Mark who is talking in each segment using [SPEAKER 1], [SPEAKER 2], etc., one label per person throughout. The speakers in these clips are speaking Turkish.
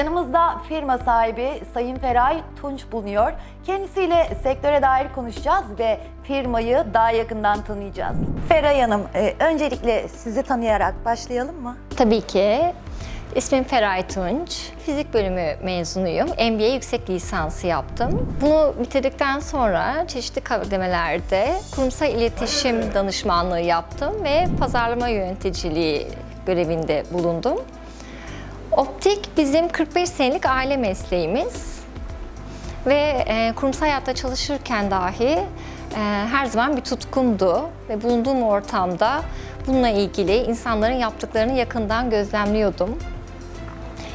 [SPEAKER 1] Yanımızda firma sahibi Sayın Feray Tunç bulunuyor. Kendisiyle sektöre dair konuşacağız ve firmayı daha yakından tanıyacağız. Feray Hanım, e, öncelikle sizi tanıyarak başlayalım mı?
[SPEAKER 2] Tabii ki. İsmim Feray Tunç. Fizik bölümü mezunuyum. MBA yüksek lisansı yaptım. Bunu bitirdikten sonra çeşitli kademelerde kurumsal iletişim danışmanlığı yaptım ve pazarlama yöneticiliği görevinde bulundum. Optik bizim 45 senelik aile mesleğimiz ve e, kurumsal hayatta çalışırken dahi e, her zaman bir tutkumdu ve bulunduğum ortamda bununla ilgili insanların yaptıklarını yakından gözlemliyordum.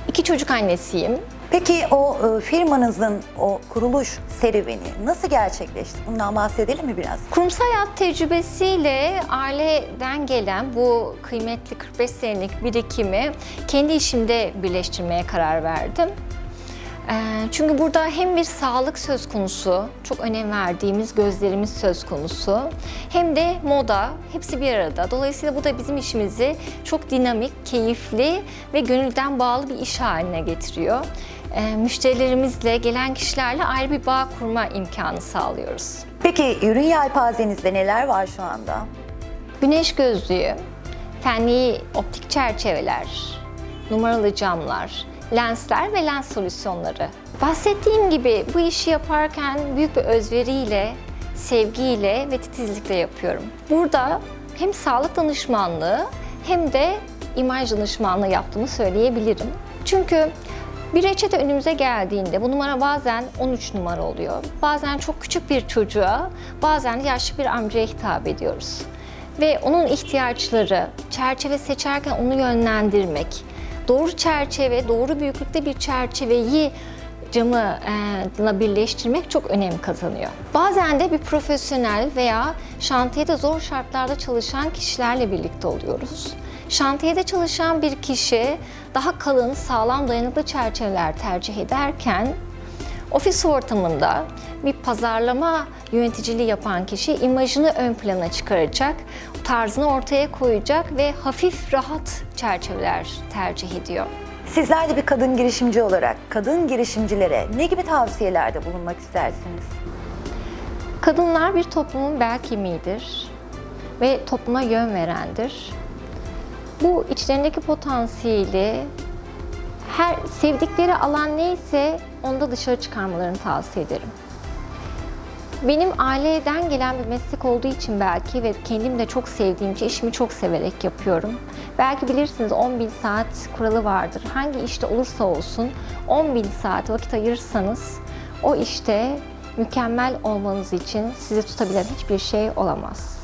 [SPEAKER 2] İki çocuk annesiyim.
[SPEAKER 1] Peki o e, firmanızın o kuruluş serüveni nasıl gerçekleşti? Bundan bahsedelim mi biraz?
[SPEAKER 2] Kurumsal hayat tecrübesiyle aileden gelen bu kıymetli 45 senelik birikimi kendi işimde birleştirmeye karar verdim. Ee, Çünkü burada hem bir sağlık söz konusu, çok önem verdiğimiz gözlerimiz söz konusu, hem de moda, hepsi bir arada. Dolayısıyla bu da bizim işimizi çok dinamik, keyifli ve gönülden bağlı bir iş haline getiriyor. Ee, Müşterilerimizle, gelen kişilerle ayrı bir bağ kurma imkanı sağlıyoruz.
[SPEAKER 1] Peki ürün yelpazenizde neler var şu anda?
[SPEAKER 2] Güneş gözlüğü, fenli optik çerçeveler, numaralı camlar, lensler ve lens solüsyonları. Bahsettiğim gibi bu işi yaparken büyük bir özveriyle, sevgiyle ve titizlikle yapıyorum. Burada hem sağlık danışmanlığı hem de imaj danışmanlığı yaptığımı söyleyebilirim. Çünkü bir reçete önümüze geldiğinde bu numara bazen 13 numara oluyor. Bazen çok küçük bir çocuğa, bazen yaşlı bir amcaya hitap ediyoruz. Ve onun ihtiyaçları, çerçeve seçerken onu yönlendirmek, doğru çerçeve, doğru büyüklükte bir çerçeveyi camı e, birleştirmek çok önem kazanıyor. Bazen de bir profesyonel veya şantiyede zor şartlarda çalışan kişilerle birlikte oluyoruz. Şantiyede çalışan bir kişi daha kalın, sağlam, dayanıklı çerçeveler tercih ederken ofis ortamında bir pazarlama yöneticiliği yapan kişi imajını ön plana çıkaracak, tarzını ortaya koyacak ve hafif rahat çerçeveler tercih ediyor.
[SPEAKER 1] Sizler de bir kadın girişimci olarak kadın girişimcilere ne gibi tavsiyelerde bulunmak istersiniz?
[SPEAKER 2] Kadınlar bir toplumun bel kemiğidir ve topluma yön verendir. Bu içlerindeki potansiyeli her sevdikleri alan neyse onda dışarı çıkarmalarını tavsiye ederim. Benim aileden gelen bir meslek olduğu için belki ve kendim de çok sevdiğim için işimi çok severek yapıyorum. Belki bilirsiniz 10 bin saat kuralı vardır. Hangi işte olursa olsun 10 bin saat vakit ayırırsanız o işte mükemmel olmanız için sizi tutabilen hiçbir şey olamaz.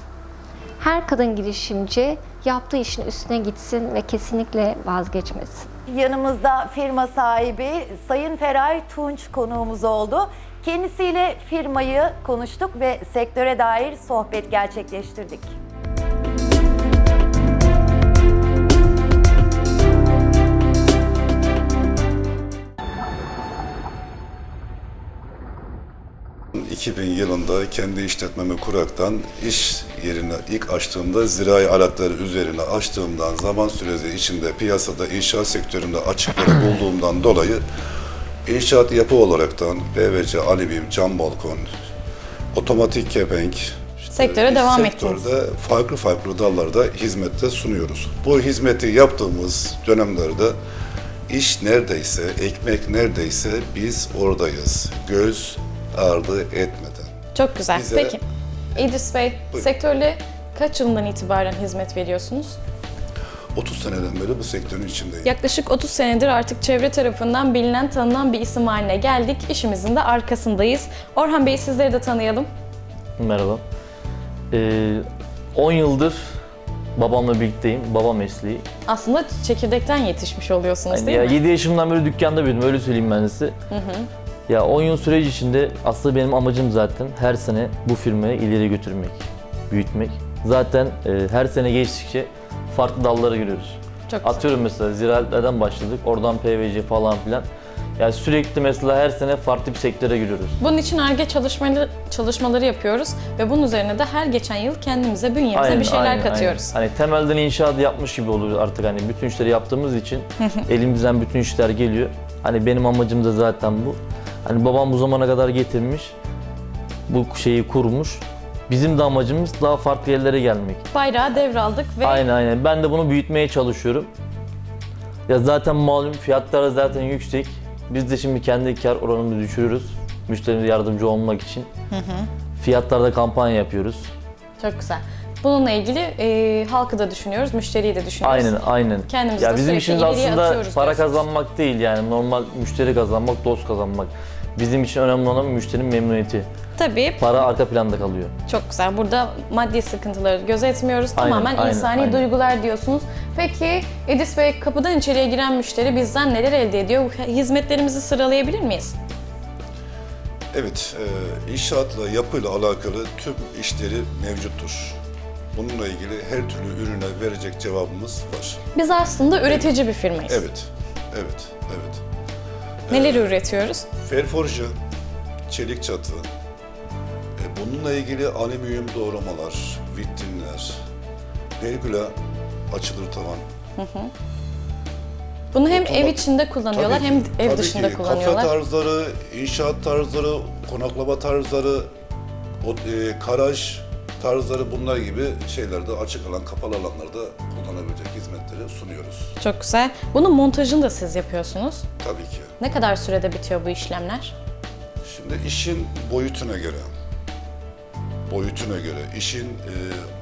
[SPEAKER 2] Her kadın girişimci yaptığı işin üstüne gitsin ve kesinlikle vazgeçmesin.
[SPEAKER 1] Yanımızda firma sahibi Sayın Feray Tunç konuğumuz oldu. Kendisiyle firmayı konuştuk ve sektöre dair sohbet gerçekleştirdik.
[SPEAKER 3] 2000 yılında kendi işletmemi kuraktan iş yerine ilk açtığımda zirai aletleri üzerine açtığımdan zaman süresi içinde piyasada inşaat sektöründe açıkları bulduğumdan dolayı inşaat yapı olaraktan PVC, alüminyum, cam balkon, otomatik kepenk,
[SPEAKER 4] Sektöre devam ettiniz.
[SPEAKER 3] sektörde farklı farklı dallarda hizmette sunuyoruz. Bu hizmeti yaptığımız dönemlerde iş neredeyse, ekmek neredeyse biz oradayız. Göz ardı etmeden.
[SPEAKER 4] Çok güzel.
[SPEAKER 3] Bize-
[SPEAKER 4] Peki. İdris Bey,
[SPEAKER 3] Buyurun.
[SPEAKER 4] sektörle kaç yılından itibaren hizmet veriyorsunuz?
[SPEAKER 3] 30 seneden beri bu sektörün içindeyim.
[SPEAKER 4] Yaklaşık 30 senedir artık çevre tarafından bilinen, tanınan bir isim haline geldik. İşimizin de arkasındayız. Orhan Bey sizleri de tanıyalım.
[SPEAKER 5] Merhaba. Ee, 10 yıldır babamla birlikteyim. Baba mesleği.
[SPEAKER 4] Aslında çekirdekten yetişmiş oluyorsunuz
[SPEAKER 5] Yani
[SPEAKER 4] değil
[SPEAKER 5] ya
[SPEAKER 4] mi?
[SPEAKER 5] 7 yaşımdan beri dükkanda büyüdüm öyle söyleyeyim ben size. Ya 10 yıl süreç içinde aslında benim amacım zaten her sene bu firmayı ileri götürmek, büyütmek. Zaten e, her sene geçtikçe farklı dallara giriyoruz.
[SPEAKER 4] Çok.
[SPEAKER 5] Atıyorum mesela ziraatlerden başladık, oradan PVC falan filan. Yani sürekli mesela her sene farklı bir sektöre giriyoruz.
[SPEAKER 4] Bunun için ARGE çalışmaları, çalışmaları yapıyoruz ve bunun üzerine de her geçen yıl kendimize, bünyemize bir şeyler
[SPEAKER 5] aynen,
[SPEAKER 4] katıyoruz.
[SPEAKER 5] aynen. Hani temelden inşaat yapmış gibi oluyor artık hani bütün işleri yaptığımız için elimizden bütün işler geliyor. Hani benim amacım da zaten bu. Hani babam bu zamana kadar getirmiş. Bu şeyi kurmuş. Bizim de amacımız daha farklı yerlere gelmek.
[SPEAKER 4] Bayrağı devraldık ve
[SPEAKER 5] Aynen aynen. Ben de bunu büyütmeye çalışıyorum. Ya zaten malum fiyatlar da zaten yüksek. Biz de şimdi kendi kar oranımızı düşürüyoruz. Müşterimize yardımcı olmak için. Fiyatlarda kampanya yapıyoruz.
[SPEAKER 4] çok güzel. Bununla ilgili e, halkı da düşünüyoruz, müşteriyi de düşünüyoruz.
[SPEAKER 5] Aynen aynen.
[SPEAKER 4] Kendimizi
[SPEAKER 5] ya
[SPEAKER 4] de
[SPEAKER 5] bizim işimiz aslında para
[SPEAKER 4] diyorsunuz.
[SPEAKER 5] kazanmak değil yani normal müşteri kazanmak, dost kazanmak. Bizim için önemli olan müşterinin memnuniyeti.
[SPEAKER 4] Tabii
[SPEAKER 5] Para arka planda kalıyor.
[SPEAKER 4] çok güzel. Burada maddi sıkıntıları gözetmiyoruz.
[SPEAKER 5] Aynen,
[SPEAKER 4] Tamamen
[SPEAKER 5] aynen,
[SPEAKER 4] insani
[SPEAKER 5] aynen.
[SPEAKER 4] duygular diyorsunuz. Peki Edis Bey kapıdan içeriye giren müşteri bizden neler elde ediyor? Hizmetlerimizi sıralayabilir miyiz?
[SPEAKER 3] Evet, e, inşaatla, yapıyla alakalı tüm işleri mevcuttur. Bununla ilgili her türlü ürüne verecek cevabımız var.
[SPEAKER 4] Biz aslında üretici bir firmayız.
[SPEAKER 3] Evet, evet, evet.
[SPEAKER 4] Neler üretiyoruz?
[SPEAKER 3] Ferforje, çelik çatı, e, bununla ilgili alüminyum doğramalar, vitrinler, pergüla, açılır tavan.
[SPEAKER 4] Bunu hem
[SPEAKER 3] Otomat-
[SPEAKER 4] ev içinde kullanıyorlar
[SPEAKER 3] Tabii
[SPEAKER 4] hem
[SPEAKER 3] ki,
[SPEAKER 4] ev
[SPEAKER 3] tabii
[SPEAKER 4] dışında
[SPEAKER 3] ki.
[SPEAKER 4] kullanıyorlar.
[SPEAKER 3] Kafe tarzları, inşaat tarzları, konaklama tarzları, o, e, garaj tarzları bunlar gibi şeylerde açık alan, kapalı alanlarda kullanabilecek hizmetleri sunuyoruz.
[SPEAKER 4] Çok güzel. Bunun montajını da siz yapıyorsunuz.
[SPEAKER 3] Tabii ki.
[SPEAKER 4] Ne kadar sürede bitiyor bu işlemler?
[SPEAKER 3] Şimdi işin boyutuna göre, boyutuna göre, işin e,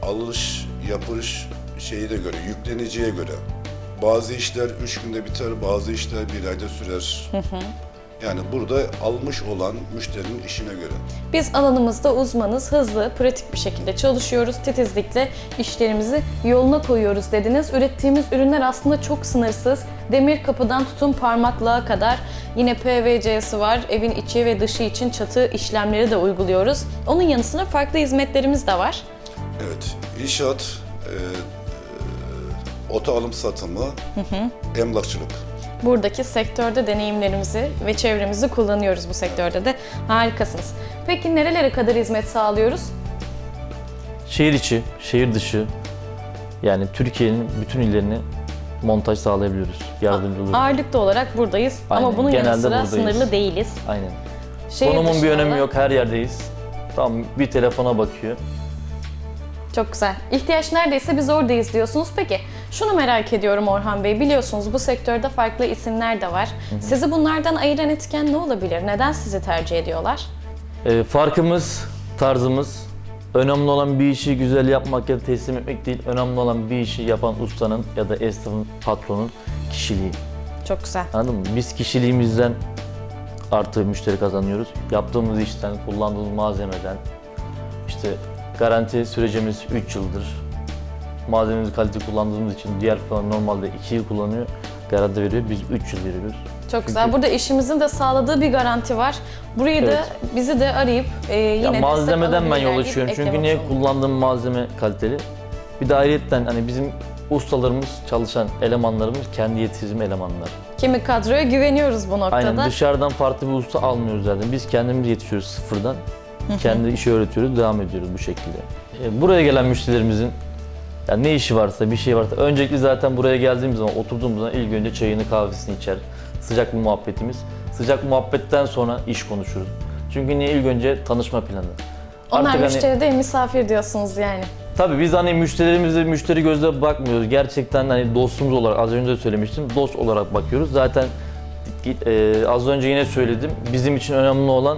[SPEAKER 3] alış, yapış şeyine göre, yükleniciye göre. Bazı işler üç günde biter, bazı işler bir ayda sürer. Yani burada almış olan müşterinin işine göre.
[SPEAKER 4] Biz alanımızda uzmanız, hızlı, pratik bir şekilde çalışıyoruz. Titizlikle işlerimizi yoluna koyuyoruz dediniz. Ürettiğimiz ürünler aslında çok sınırsız. Demir kapıdan tutun parmaklığa kadar. Yine PVC'si var. Evin içi ve dışı için çatı işlemleri de uyguluyoruz. Onun yanı sıra farklı hizmetlerimiz de var.
[SPEAKER 3] Evet, inşaat, e, e, oto alım satımı, emlakçılık.
[SPEAKER 4] Buradaki sektörde deneyimlerimizi ve çevremizi kullanıyoruz bu sektörde de. Harikasınız. Peki nerelere kadar hizmet sağlıyoruz?
[SPEAKER 5] Şehir içi, şehir dışı yani Türkiye'nin bütün illerine montaj sağlayabiliyoruz. Yardımcı oluyoruz.
[SPEAKER 4] Ağırlıklı olarak buradayız ama
[SPEAKER 5] Aynen,
[SPEAKER 4] bunun yanı
[SPEAKER 5] genelde
[SPEAKER 4] sıra
[SPEAKER 5] buradayız.
[SPEAKER 4] sınırlı değiliz.
[SPEAKER 5] Aynen.
[SPEAKER 4] Şehir
[SPEAKER 5] Konumun bir önemi yok. Her yerdeyiz. Tam bir telefona bakıyor.
[SPEAKER 4] Çok güzel. İhtiyaç neredeyse biz oradayız diyorsunuz. Peki şunu merak ediyorum Orhan Bey. Biliyorsunuz bu sektörde farklı isimler de var. Sizi bunlardan ayıran etken ne olabilir? Neden sizi tercih ediyorlar?
[SPEAKER 5] Ee, farkımız, tarzımız, önemli olan bir işi güzel yapmak ya da teslim etmek değil, önemli olan bir işi yapan ustanın ya da esnafın, patronun kişiliği.
[SPEAKER 4] Çok güzel.
[SPEAKER 5] Anladın mı? Biz kişiliğimizden artı müşteri kazanıyoruz. Yaptığımız işten, kullandığımız malzemeden, işte garanti sürecimiz 3 yıldır. Malzememizi kalite kullandığımız için diğer falan normalde 2 yıl kullanıyor. Garanti veriyor. Biz 3 yıl veriyoruz.
[SPEAKER 4] Çok güzel. Burada işimizin de sağladığı bir garanti var. Burayı da
[SPEAKER 5] Evet.
[SPEAKER 4] bizi de arayıp e, yine
[SPEAKER 5] Ya malzemeden ben
[SPEAKER 4] alabilirler
[SPEAKER 5] yol
[SPEAKER 4] deyip
[SPEAKER 5] açıyorum. Çünkü niye kullandığım malzeme kaliteli. Bir de ayrıyetten hani bizim ustalarımız, çalışan elemanlarımız kendi yetiştirme elemanlar.
[SPEAKER 4] Kimi kadroya güveniyoruz bu noktada.
[SPEAKER 5] Aynen dışarıdan farklı bir usta almıyoruz zaten. Biz kendimiz yetişiyoruz sıfırdan. Kendi işi öğretiyoruz, devam ediyoruz bu şekilde. E, Buraya gelen müşterilerimizin ya ne işi varsa, bir şey varsa öncelikle zaten buraya geldiğimiz zaman, oturduğumuz zaman ilk önce çayını, kahvesini içer. Sıcak bir muhabbetimiz. Sıcak muhabbetten sonra iş konuşuruz. Çünkü niye ilk önce tanışma planı.
[SPEAKER 4] Onlar
[SPEAKER 5] Artık hani-
[SPEAKER 4] müşteri değil misafir diyorsunuz yani.
[SPEAKER 5] Tabii biz hani müşterilerimize müşteri gözle bakmıyoruz. Gerçekten hani dostumuz olarak az önce de söylemiştim. Dost olarak bakıyoruz. Zaten e, az önce yine söyledim. Bizim için önemli olan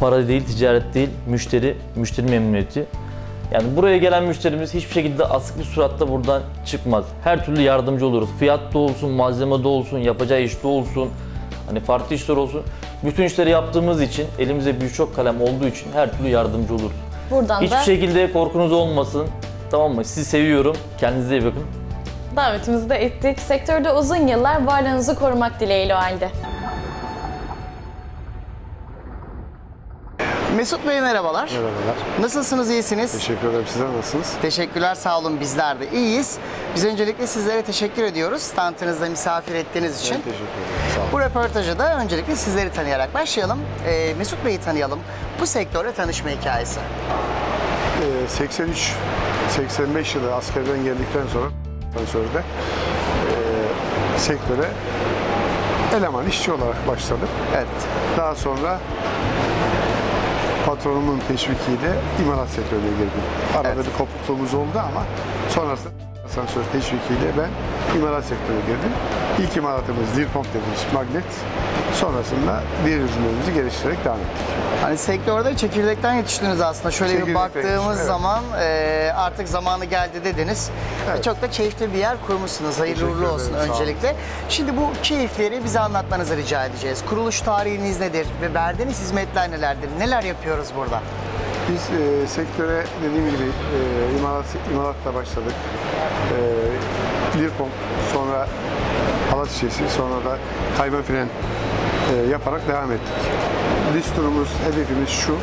[SPEAKER 5] para değil, ticaret değil, müşteri, müşteri memnuniyeti. Yani buraya gelen müşterimiz hiçbir şekilde asık bir suratta buradan çıkmaz. Her türlü yardımcı oluruz. Fiyatta olsun, malzemede olsun, yapacağı işte olsun, hani farklı işler olsun. Bütün işleri yaptığımız için, elimizde birçok kalem olduğu için her türlü yardımcı oluruz.
[SPEAKER 4] Buradan
[SPEAKER 5] Hiçbir
[SPEAKER 4] da
[SPEAKER 5] şekilde korkunuz olmasın. Tamam mı? Sizi seviyorum. Kendinize iyi bakın.
[SPEAKER 4] davetimizi de ettik. Sektörde uzun yıllar varlığınızı korumak dileğiyle o halde.
[SPEAKER 6] Mesut Bey merhabalar.
[SPEAKER 7] Merhabalar.
[SPEAKER 6] Nasılsınız, iyisiniz?
[SPEAKER 7] Teşekkür ederim. Sizler nasılsınız?
[SPEAKER 6] Teşekkürler, sağ olun. Bizler de iyiyiz. Biz öncelikle sizlere teşekkür ediyoruz. Standınızda misafir ettiğiniz için.
[SPEAKER 7] Ben teşekkür ederim. Sağ olun.
[SPEAKER 6] Bu röportajı da öncelikle sizleri tanıyarak başlayalım. Ee, Mesut Bey'i tanıyalım. Bu sektörle tanışma hikayesi.
[SPEAKER 7] Ee, 83 85 yılı askerden geldikten sonra sözde e, sektöre eleman, işçi olarak başladım.
[SPEAKER 6] Evet.
[SPEAKER 7] Daha sonra patronumun teşvikiyle imalat sektörüne girdim. Arada
[SPEAKER 6] Evet.
[SPEAKER 7] bir kopukluğumuz oldu ama sonrasında asansör teşvikiyle ben imalat sektörüne girdim. İlk imalatımız Dirpomp dediğimiz magnet. Sonrasında diğer ürünlerimizi geliştirerek devam ettik.
[SPEAKER 6] Hani sektörde çekirdekten yetiştiniz aslında. Şöyle bir baktığımız
[SPEAKER 7] evet.
[SPEAKER 6] zaman e, artık zamanı geldi dediniz.
[SPEAKER 7] Evet.
[SPEAKER 6] Ve Çok da keyifli bir yer kurmuşsunuz. Hayırlı uğurlu olsun
[SPEAKER 7] ederim,
[SPEAKER 6] öncelikle. Şimdi bu keyifleri bize anlatmanızı rica edeceğiz. Kuruluş tarihiniz nedir ve verdiğiniz hizmetler nelerdir? Neler yapıyoruz burada?
[SPEAKER 7] Biz e, sektöre dediğim gibi e, imalat, imalatla başladık. E, Dirpomp, sonra halat şişesi, sonra da kayma fren e, yaparak devam ettik. Düsturumuz, hedefimiz şu, e,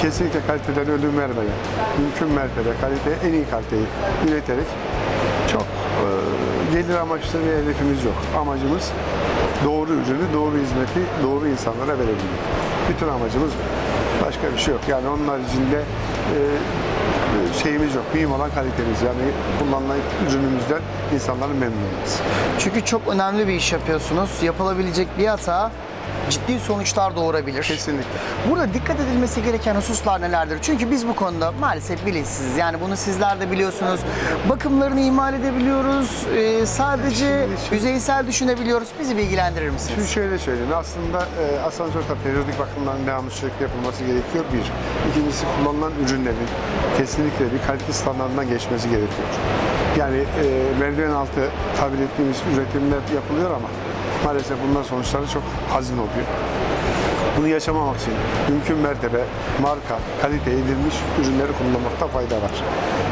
[SPEAKER 7] kesinlikle kaliteden ödün vermeden, mümkün mertebe kaliteye en iyi kaliteyi üreterek çok e, gelir amaçlı bir hedefimiz yok. Amacımız doğru ürünü, doğru hizmeti doğru insanlara verebilmek. Bütün amacımız. Başka bir şey yok. Yani onun haricinde e, şeyimiz yok. Mühim olan kalitemiz. Yani kullanılan ürünümüzden insanların memnun olması.
[SPEAKER 6] Çünkü çok önemli bir iş yapıyorsunuz. Yapılabilecek bir hata ciddi sonuçlar doğurabilir.
[SPEAKER 7] Kesinlikle.
[SPEAKER 6] Burada dikkat edilmesi gereken hususlar nelerdir? Çünkü biz bu konuda maalesef bilinçsiziz. Yani bunu sizler de biliyorsunuz. Bakımlarını ihmal edebiliyoruz. Ee, sadece
[SPEAKER 7] Şimdi-
[SPEAKER 6] yüzeysel düşünebiliyoruz. Bizi bilgilendirir
[SPEAKER 7] Şimdi
[SPEAKER 6] misiniz?
[SPEAKER 7] şöyle söyleyeyim. Aslında e, asansörde periyodik bakımların devamlı sürekli yapılması gerekiyor. Bir. İkincisi kullanılan ürünlerin kesinlikle bir kalite standartından geçmesi gerekiyor. Yani e, merdiven altı tabir ettiğimiz üretimler yapılıyor ama maalesef bunların sonuçları çok hazin oluyor. Bunu yaşamamak için mümkün mertebe marka, kalite edilmiş ürünleri kullanmakta fayda var.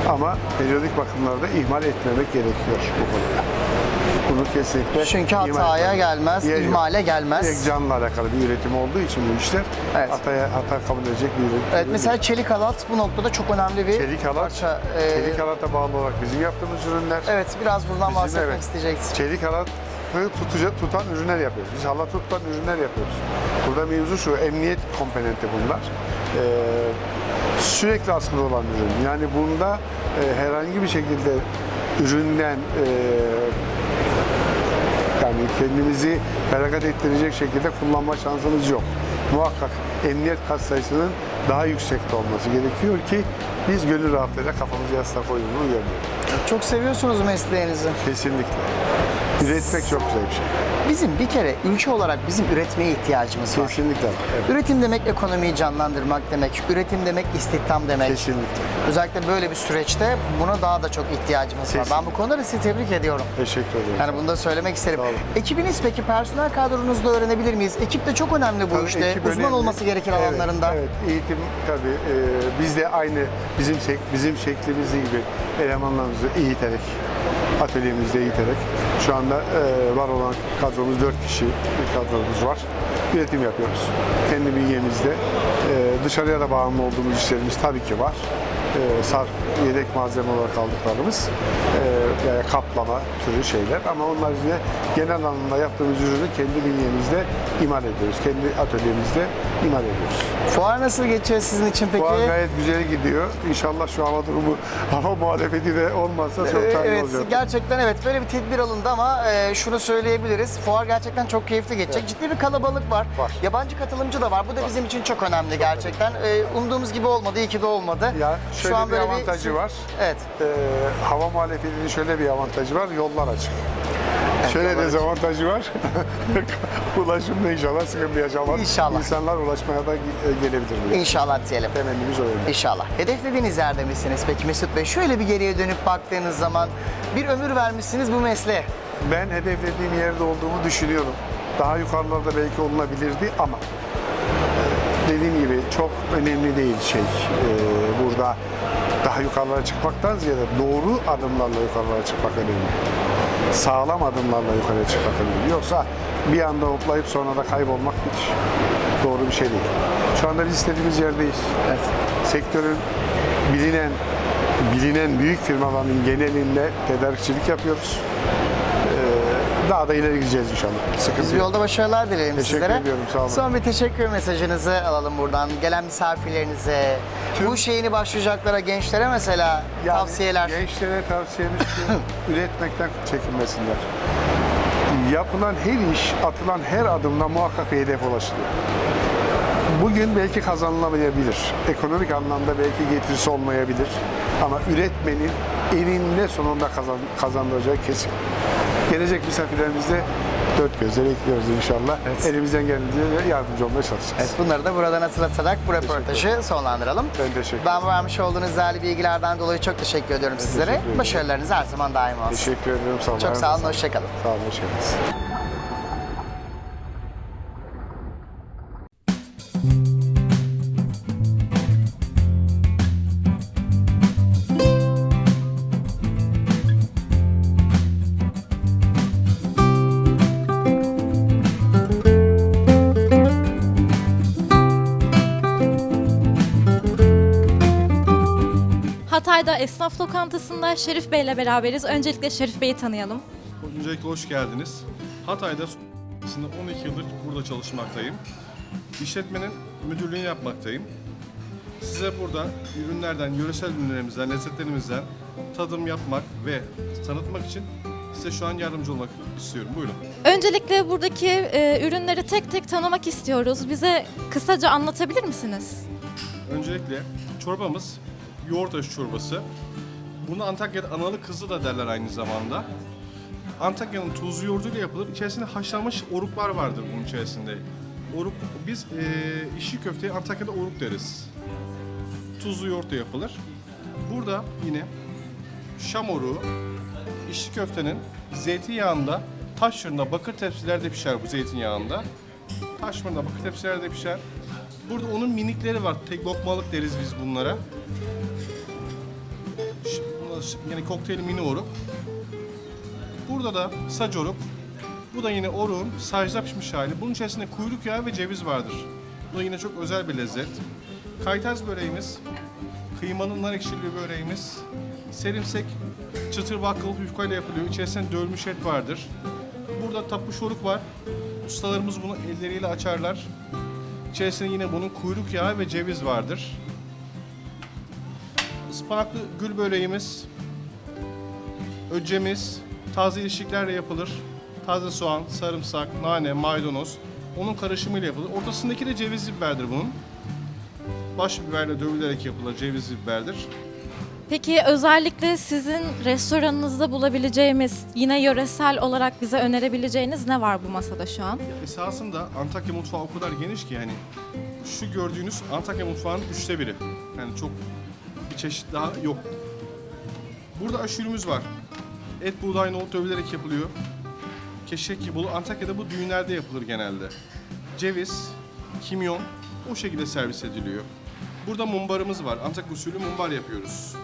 [SPEAKER 7] Ama periyodik bakımlarda ihmal etmemek gerekiyor bu konuda. Bunu kesinlikle
[SPEAKER 6] Çünkü hataya gelmez,
[SPEAKER 7] Yer yok.
[SPEAKER 6] ihmale gelmez.
[SPEAKER 7] Direkt canla alakalı bir üretim olduğu için bu işler
[SPEAKER 6] Evet.
[SPEAKER 7] hataya, hata kabul edecek bir üretim.
[SPEAKER 6] Evet mesela çelik halat bu noktada çok önemli bir
[SPEAKER 7] çelik halat,
[SPEAKER 6] parça. Ee,
[SPEAKER 7] çelik halata bağlı olarak bizim yaptığımız ürünler.
[SPEAKER 6] Evet biraz buradan
[SPEAKER 7] Bizim,
[SPEAKER 6] bahsetmek
[SPEAKER 7] evet.
[SPEAKER 6] isteyeceksin.
[SPEAKER 7] Çelik halat tutacak, tutan ürünler yapıyoruz. Biz halat tutan ürünler yapıyoruz. Burada mevzu şu, emniyet komponenti bunlar. Ee, sürekli askıda olan ürün. Yani bunda e, herhangi bir şekilde üründen e, yani kendimizi feragat ettirecek şekilde kullanma şansımız yok. Muhakkak emniyet kat sayısının daha yüksekte olması gerekiyor ki biz gönül rahatlığıyla kafamızı yastığa koyduğunu uyarmıyoruz.
[SPEAKER 6] Çok seviyorsunuz mesleğinizi.
[SPEAKER 7] Kesinlikle. Üretmek çok güzel bir şey.
[SPEAKER 6] Bizim bir kere ülke olarak bizim üretmeye ihtiyacımız var.
[SPEAKER 7] Kesinlikle. Evet.
[SPEAKER 6] Üretim demek ekonomiyi canlandırmak demek. Üretim demek istihdam demek.
[SPEAKER 7] Kesinlikle.
[SPEAKER 6] Özellikle böyle bir süreçte buna daha da çok ihtiyacımız var.
[SPEAKER 7] Kesinlikle.
[SPEAKER 6] Ben bu konuda da sizi tebrik ediyorum.
[SPEAKER 7] Teşekkür ederim.
[SPEAKER 6] Yani bunu da söylemek isterim. Ekibiniz peki personel kadronuzda öğrenebilir miyiz? Ekip de çok önemli bu
[SPEAKER 7] Tabii
[SPEAKER 6] işte. Uzman
[SPEAKER 7] önemli.
[SPEAKER 6] olması gereken
[SPEAKER 7] Evet,
[SPEAKER 6] alanlarında.
[SPEAKER 7] Evet, eğitim tabii. e, biz de aynı bizim bizim şeklimiz gibi elemanlarımızı eğiterek, atölyemizde eğiterek şu anda e, var olan kadromuz 4 kişi bir kadromuz var. Üretim yapıyoruz. Kendi bünyemizde. E, dışarıya da bağımlı olduğumuz işlerimiz tabii ki var. E, sarf, yedek malzeme olarak aldıklarımız, e, yani kaplama türü şeyler ama onlar yine genel anlamda yaptığımız ürünü kendi bünyemizde imal ediyoruz. Kendi atölyemizde imal ediyoruz.
[SPEAKER 6] Fuar nasıl geçiyor sizin için peki?
[SPEAKER 7] Bu an gayet güzel gidiyor. İnşallah şu hava durumu, hava muhalefeti de olmazsa çok
[SPEAKER 6] Ee,
[SPEAKER 7] tatlı
[SPEAKER 6] Evet
[SPEAKER 7] olacak.
[SPEAKER 6] gerçekten evet böyle bir tedbir alındı ama e, şunu söyleyebiliriz. Fuar gerçekten çok keyifli geçecek. Ciddi bir kalabalık var.
[SPEAKER 7] Var.
[SPEAKER 6] Yabancı katılımcı da var. Bu da bizim için çok önemli gerçekten. E, umduğumuz gibi olmadı. iyi ki de olmadı.
[SPEAKER 7] Ya şöyle bir avantajı var.
[SPEAKER 6] Evet.
[SPEAKER 7] Ee, hava muhalefetinin şöyle bir avantajı var. Yollar açık. şöyle
[SPEAKER 6] yollar açık.
[SPEAKER 7] dezavantajı var. Ulaşımda inşallah sıkıntı yaşamaz.
[SPEAKER 6] İnşallah.
[SPEAKER 7] İnsanlar ulaşmaya da ge- gelebilir. diye.
[SPEAKER 6] İnşallah diyelim.
[SPEAKER 7] Temennimiz o yönde.
[SPEAKER 6] İnşallah. Hedeflediğiniz yerde misiniz peki Mesut Bey? Şöyle bir geriye dönüp baktığınız zaman bir ömür vermişsiniz bu mesleğe.
[SPEAKER 7] Ben hedeflediğim yerde olduğumu düşünüyorum. Daha yukarılarda belki olunabilirdi ama e, dediğim gibi çok önemli değil şey. E, burada daha yukarılara çıkmaktan ziyade doğru adımlarla yukarılara çıkmak önemli. Sağlam adımlarla yukarıya çıkmak önemli. Yoksa bir anda hoplayıp sonra da kaybolmak hiç doğru bir şey değil. Şu anda biz istediğimiz yerdeyiz.
[SPEAKER 6] Evet.
[SPEAKER 7] Sektörün bilinen bilinen büyük firmaların genelinde tedarikçilik yapıyoruz. Daha da ileri gideceğiz inşallah. Sıkıntı
[SPEAKER 6] Biz
[SPEAKER 7] yok.
[SPEAKER 6] yolda başarılar dilerim
[SPEAKER 7] Teşekkür
[SPEAKER 6] sizlere.
[SPEAKER 7] ediyorum, sağ olun.
[SPEAKER 6] Son bir teşekkür mesajınızı alalım buradan. Gelen misafirlerinize,
[SPEAKER 7] Tüm-
[SPEAKER 6] bu şeyini başlayacaklara, gençlere mesela
[SPEAKER 7] Yani
[SPEAKER 6] tavsiyeler.
[SPEAKER 7] Gençlere tavsiyemiz şu, üretmekten çekinmesinler. yapılan her iş, atılan her adımda muhakkak bir hedef ulaşılıyor. Bugün belki kazanılamayabilir. Ekonomik anlamda belki getirisi olmayabilir. Ama üretmenin eninde sonunda kazan, kazanılacağı kesin. Gelecek misafirlerimiz de dört gözle bekliyoruz inşallah. Elimizden geldiğince yardımcı olmaya çalışacağız.
[SPEAKER 6] Evet, bunları da buradan hatırlatarak bu röportajı sonlandıralım.
[SPEAKER 7] Ben teşekkür ederim.
[SPEAKER 6] Ben vermiş olduğunuz değerli bilgilerden dolayı çok teşekkür ediyorum sizlere.
[SPEAKER 7] teşekkür ederim.
[SPEAKER 6] Başarılarınız her zaman daim olsun.
[SPEAKER 7] Teşekkür ederim. Sağ olun.
[SPEAKER 6] Çok sağ olun, hoşçakalın.
[SPEAKER 7] Sağ olun, hoş
[SPEAKER 8] Hatay'da esnaf lokantasında Şerif Bey ile beraberiz. Öncelikle Şerif Bey'i tanıyalım.
[SPEAKER 9] Öncelikle hoş geldiniz. Hatay'da aslında 12 yıldır burada çalışmaktayım. İşletmenin müdürlüğünü yapmaktayım. Size burada ürünlerden, yöresel ürünlerimizden, lezzetlerimizden tadım yapmak ve tanıtmak için size şu an yardımcı olmak istiyorum. Buyurun.
[SPEAKER 8] Öncelikle buradaki e, ürünleri tek tek tanımak istiyoruz. Bize kısaca anlatabilir misiniz?
[SPEAKER 9] Öncelikle çorbamız yoğurt aşı çorbası. Bunu Antakya'da analı kızı da derler aynı zamanda. Antakya'nın tuzlu yoğurduyla yapılır. İçerisinde haşlanmış oruklar vardır bunun içerisinde. Oruk, biz eee işi köfteye Antakya'da oruk deriz. Tuzlu yoğurtla yapılır. Burada yine şam oruğu, işi köftenin zeytinyağında, taş fırında, bakır tepsilerde pişer bu zeytinyağında. Taş fırında, bakır tepsilerde pişer. Burada onun minikleri var. Tek lokmalık deriz biz bunlara. Ş- bunlar Yine kokteyl mini oruk. Burada da sac oruk. Bu da yine oruğun sacda pişmiş hali. Bunun içerisinde kuyruk yağı ve ceviz vardır. Bu da yine çok özel bir lezzet. Kaytaz böreğimiz, kıymalı nar ekşili böreğimiz, serimsek, çıtır baklavalı yufkayla yapılıyor. İçerisinde dövülmüş et vardır. Burada tapuş oruk var. Ustalarımız bunu elleriyle açarlar. İçerisinde yine bunun kuyruk yağı ve ceviz vardır. Ispanaklı gül böreğimiz, öcemiz, taze ilişiklerle yapılır. Taze soğan, sarımsak, nane, maydanoz. Onun karışımıyla yapılır. Ortasındaki de cevizli biberdir bunun. Baş biberle dövülerek yapılır cevizli biberdir.
[SPEAKER 8] Peki özellikle sizin restoranınızda bulabileceğimiz, yine yöresel olarak bize önerebileceğiniz ne var bu masada şu an?
[SPEAKER 9] Esasında Antakya mutfağı o kadar geniş ki yani şu gördüğünüz Antakya mutfağının üçte biri. Yani çok bir çeşit daha yok. Burada aşürümüz var. Et, buğday, nohut dövülerek yapılıyor. Keşkek olur. Antakya'da bu düğünlerde yapılır genelde. Ceviz, kimyon o şekilde servis ediliyor. Burada mumbarımız var. Antakya usulü mumbar yapıyoruz.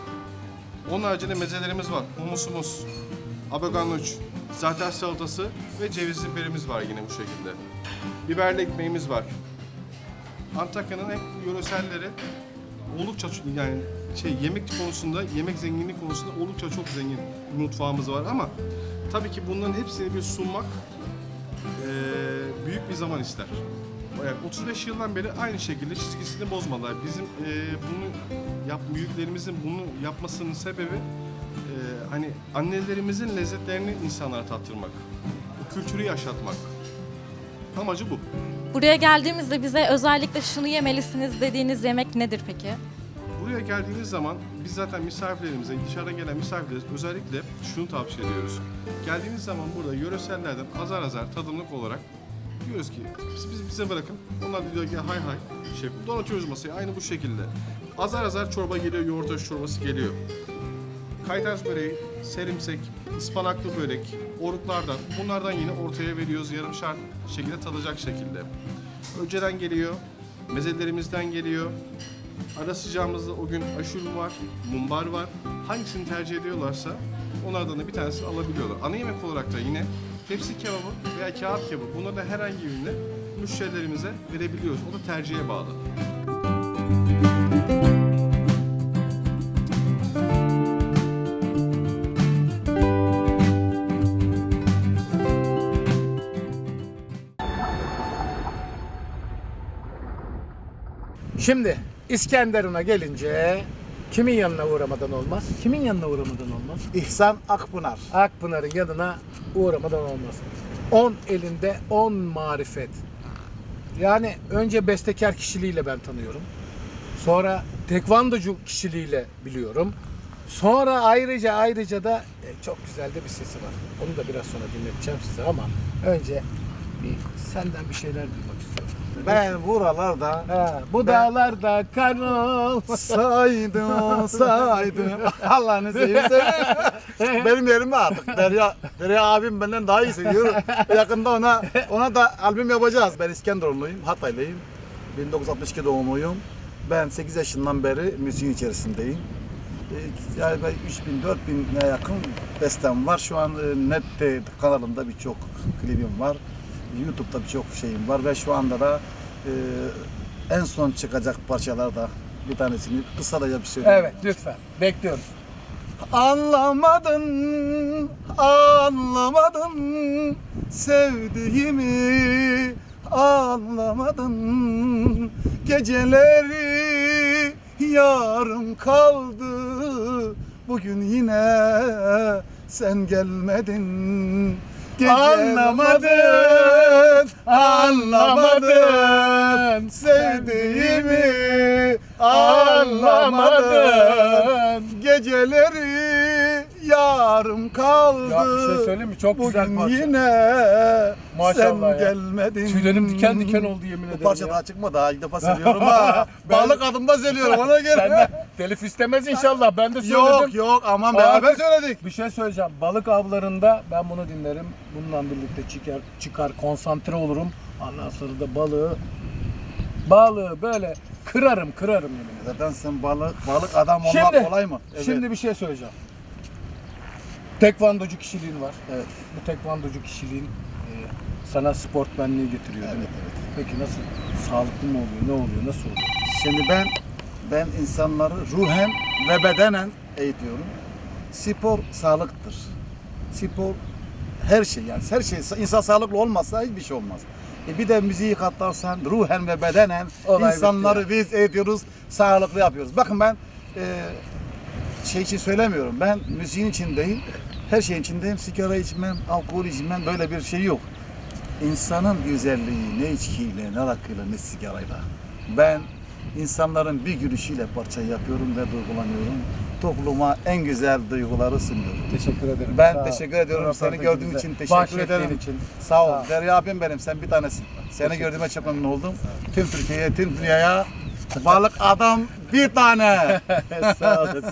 [SPEAKER 9] Onun haricinde mezelerimiz var. Humusumuz, abaganluç, zahter salatası ve cevizli biberimiz var yine bu şekilde. Biberli ekmeğimiz var. Antakya'nın hep yöreselleri oldukça yani şey yemek konusunda, yemek zenginliği konusunda oldukça çok zengin mutfağımız var ama tabii ki bunların hepsini bir sunmak eee, büyük bir zaman ister. Yani 35 yıldan beri aynı şekilde çizgisini bozmadılar. Bizim eee, bunu yap büyüklerimizin bunu yapmasının sebebi eee, hani annelerimizin lezzetlerini insanlara tattırmak. Bu kültürü yaşatmak. Amacı bu.
[SPEAKER 8] Buraya geldiğimizde bize özellikle şunu yemelisiniz dediğiniz yemek nedir peki?
[SPEAKER 9] Buraya geldiğiniz zaman biz zaten misafirlerimize, dışarıdan gelen misafirlere özellikle şunu tavsiye ediyoruz. Geldiğiniz zaman burada yöresellerden azar azar tadımlık olarak diyoruz ki biz, biz bize bırakın. Onlar da diyor ki hay hay. Şey, donatıyoruz masayı aynı bu şekilde. Azar azar çorba geliyor, yoğurt aşı çorbası geliyor. Kaytaz böreği, serimsek, ıspanaklı börek, oruklardan bunlardan yine ortaya veriyoruz yarımşar şekilde tadacak şekilde. Önceden geliyor, mezelerimizden geliyor. Ara sıcağımızda o gün aşure var, mumbar var. Hangisini tercih ediyorlarsa onlardan da bir tanesini alabiliyorlar. Ana yemek olarak da yine tepsi kebabı veya kağıt kebabı bunlardan herhangi birini müşterilerimize verebiliyoruz. O da tercihe bağlı.
[SPEAKER 10] Şimdi İskenderun'a gelince kimin yanına uğramadan olmaz? Kimin yanına uğramadan olmaz? İhsan Akpınar. Akpınar'ın yanına uğramadan olmaz. 10 elinde 10 marifet. Yani önce bestekar kişiliğiyle ben tanıyorum. Sonra tekvandocu kişiliğiyle biliyorum. Sonra ayrıca ayrıca da e, çok güzel de bir sesi var. Onu da biraz sonra dinleteceğim size ama önce bir senden bir şeyler duymak.
[SPEAKER 11] Ben buralarda
[SPEAKER 10] Ha, bu dağlarda kar
[SPEAKER 11] saydım olsaydım. Allah'ını seversen benim yerime artık Derya, Derya abim benden daha iyi seviyor yakında ona ona da albüm yapacağız. Ben İskenderunluyum Hataylıyım. 1962 doğumluyum. Ben 8 yaşından beri müziğin içerisindeyim. Ee, yani ben 3000 4000'e yakın bestem var. Şu an e, Net kanalında birçok klibim var YouTube'da birçok şeyim var ve şu anda da e, en son çıkacak parçalarda bir tanesini kısaca bir söyleyeyim.
[SPEAKER 10] Evet lütfen. Bekliyoruz.
[SPEAKER 11] Anlamadın, anlamadın. Sevdiğimi anlamadın. Geceleri yarım kaldı. Bugün yine sen gelmedin Anlamadın, anlamadın. Sevdiğimi anlamadın. Geceleri yarım kaldı
[SPEAKER 10] Ya bir şey söyleyeyim mi? Çok güzel
[SPEAKER 11] Bugün
[SPEAKER 10] parça.
[SPEAKER 11] yine
[SPEAKER 10] Maşallah
[SPEAKER 11] sen
[SPEAKER 10] ya.
[SPEAKER 11] gelmedin
[SPEAKER 10] Tüylerim diken diken oldu yemin ederim
[SPEAKER 11] Bu parça
[SPEAKER 10] ya.
[SPEAKER 11] daha çıkmadı daha ilk defa söylüyorum ha Balık adımda söylüyorum ona göre
[SPEAKER 10] Senden telif istemez inşallah. Ben de söyledim.
[SPEAKER 11] Yok yok aman beraber söyledik
[SPEAKER 10] Bir şey söyleyeceğim. Balık avlarında ben bunu dinlerim. Bununla birlikte çıkar, çıkar konsantre olurum. Ondan sonra da balığı balığı böyle kırarım kırarım yemin ederim.
[SPEAKER 11] Zaten sen balık, balık adam olmak
[SPEAKER 10] Şimdi,
[SPEAKER 11] kolay mı?
[SPEAKER 10] şimdi bir şey söyleyeceğim. Tekvandocu kişiliğin var.
[SPEAKER 11] Evet.
[SPEAKER 10] Bu tekvandocu kişiliğin e, sana sportmenliği getiriyor. değil mi?
[SPEAKER 11] Evet, evet.
[SPEAKER 10] Peki nasıl? Sağlıklı mı oluyor? Ne oluyor? Nasıl oluyor?
[SPEAKER 11] Şimdi ben ben insanları ruhen ve bedenen eğitiyorum. Spor sağlıktır. Spor her şey yani her şey insan sağlıklı olmazsa hiçbir şey olmaz. E bir de müziği katarsan ruhen ve bedenen
[SPEAKER 10] Olay
[SPEAKER 11] insanları biz eğitiyoruz, sağlıklı yapıyoruz. Bakın ben e, şey için söylemiyorum. Ben müziğin içindeyim. Her şeyin içindeyim. Sigara içmem, alkol içmem böyle bir şey yok. İnsanın güzelliği ne içkiyle, ne rakıyla, ne sigarayla. Ben insanların bir gülüşüyle parçayı yapıyorum ve duygulanıyorum. Topluma en güzel duyguları sunuyorum.
[SPEAKER 10] Teşekkür ederim.
[SPEAKER 11] Ben
[SPEAKER 10] Sağ
[SPEAKER 11] teşekkür ediyorum. Seni gördüğüm için teşekkür ederim.
[SPEAKER 10] için.
[SPEAKER 11] Sağ ol.
[SPEAKER 10] Sağ.
[SPEAKER 11] Derya abim benim. Sen bir tanesin. Seni gördüğüme çok memnun oldum. Tüm Türkiye'ye, tüm dünyaya balık adam bir tane. Sağ olasın.